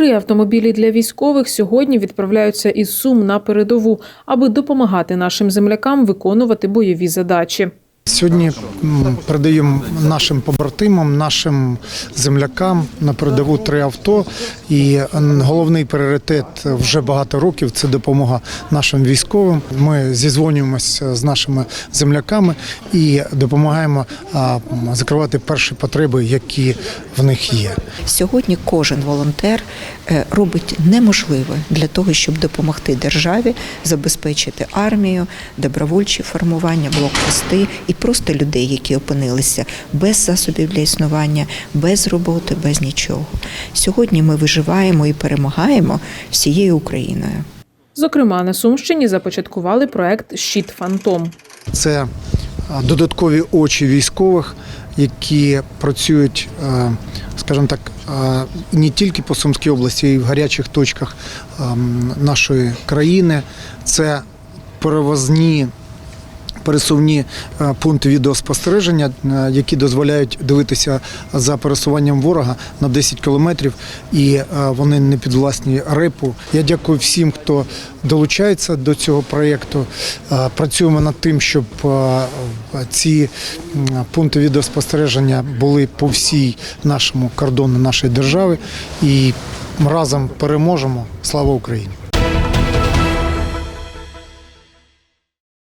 Три автомобілі для військових сьогодні відправляються із Сум на передову, аби допомагати нашим землякам виконувати бойові задачі. Сьогодні передаємо нашим побратимам, нашим землякам на передову три авто. І головний пріоритет вже багато років це допомога нашим військовим. Ми зізвонюємося з нашими земляками і допомагаємо закривати перші потреби, які в них є. Сьогодні кожен волонтер е, робить неможливе для того, щоб допомогти державі забезпечити армію, добровольчі формування, блокпости і просто людей, які опинилися без засобів для існування, без роботи, без нічого. Сьогодні ми виживаємо і перемагаємо всією Україною. Зокрема, на Сумщині започаткували проект Щит Фантом. Це додаткові очі військових, які працюють, е, скажімо так, е, не тільки по Сумській області, а й в гарячих точках ем, нашої країни. Це перевозні. Пересувні е, пункти відеоспостереження, е, які дозволяють дивитися за пересуванням ворога на 10 кілометрів, і е, вони не підвласні репу. Я дякую всім, хто долучається до цього проєкту. Працюємо над тим, щоб ці пункти відеоспостереження були по всій нашому кордону нашої держави, і разом переможемо. Слава Україні!